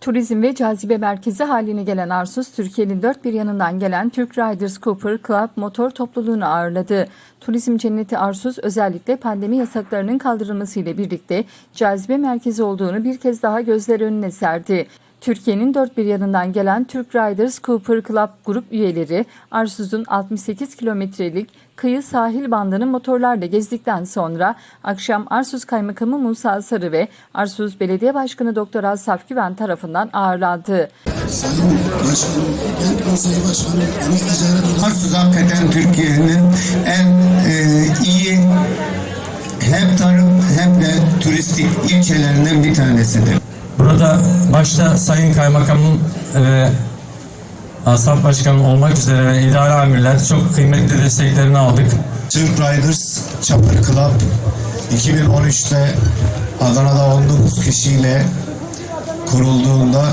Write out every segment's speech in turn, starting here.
Turizm ve cazibe merkezi haline gelen Arsuz, Türkiye'nin dört bir yanından gelen Türk Riders Cooper Club motor topluluğunu ağırladı. Turizm cenneti Arsuz özellikle pandemi yasaklarının kaldırılmasıyla birlikte cazibe merkezi olduğunu bir kez daha gözler önüne serdi. Türkiye'nin dört bir yanından gelen Türk Riders Cooper Club grup üyeleri Arsuz'un 68 kilometrelik kıyı sahil bandını motorlarla gezdikten sonra akşam Arsuz Kaymakamı Musa Sarı ve Arsuz Belediye Başkanı Doktor Asaf Güven tarafından ağırlandı. Sayın Başkanım, Kent Konseyi Başkanı, Deniz Ticaret Arsuz hakikaten Türkiye'nin en e, iyi hem tarım hem de turistik ilçelerinden bir tanesidir. Burada başta Sayın Kaymakamım ve Asaf Başkanım olmak üzere ve idare amirler çok kıymetli desteklerini aldık. Türk Riders Chopper Club 2013'te Adana'da 19 kişiyle kurulduğunda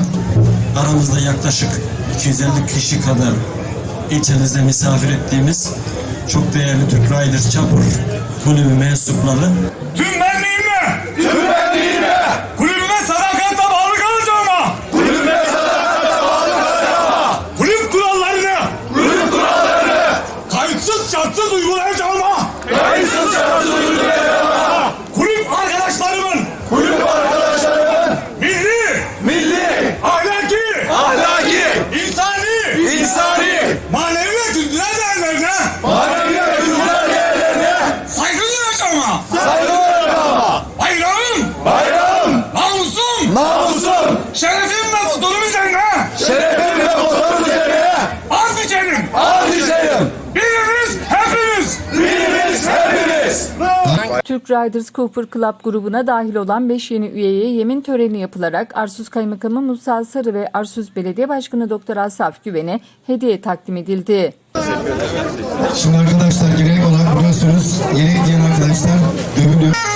aramızda yaklaşık 250 kişi kadar ilçemizde misafir ettiğimiz çok değerli Türk Riders Chopper kulübü mensupları Tüm 这个有来找吗？Türk Riders Cooper Club grubuna dahil olan 5 yeni üyeye yemin töreni yapılarak Arsuz Kaymakamı Musa Sarı ve Arsuz Belediye Başkanı Doktor Asaf Güven'e hediye takdim edildi. Şimdi arkadaşlar gerek olarak biliyorsunuz yeni gelen arkadaşlar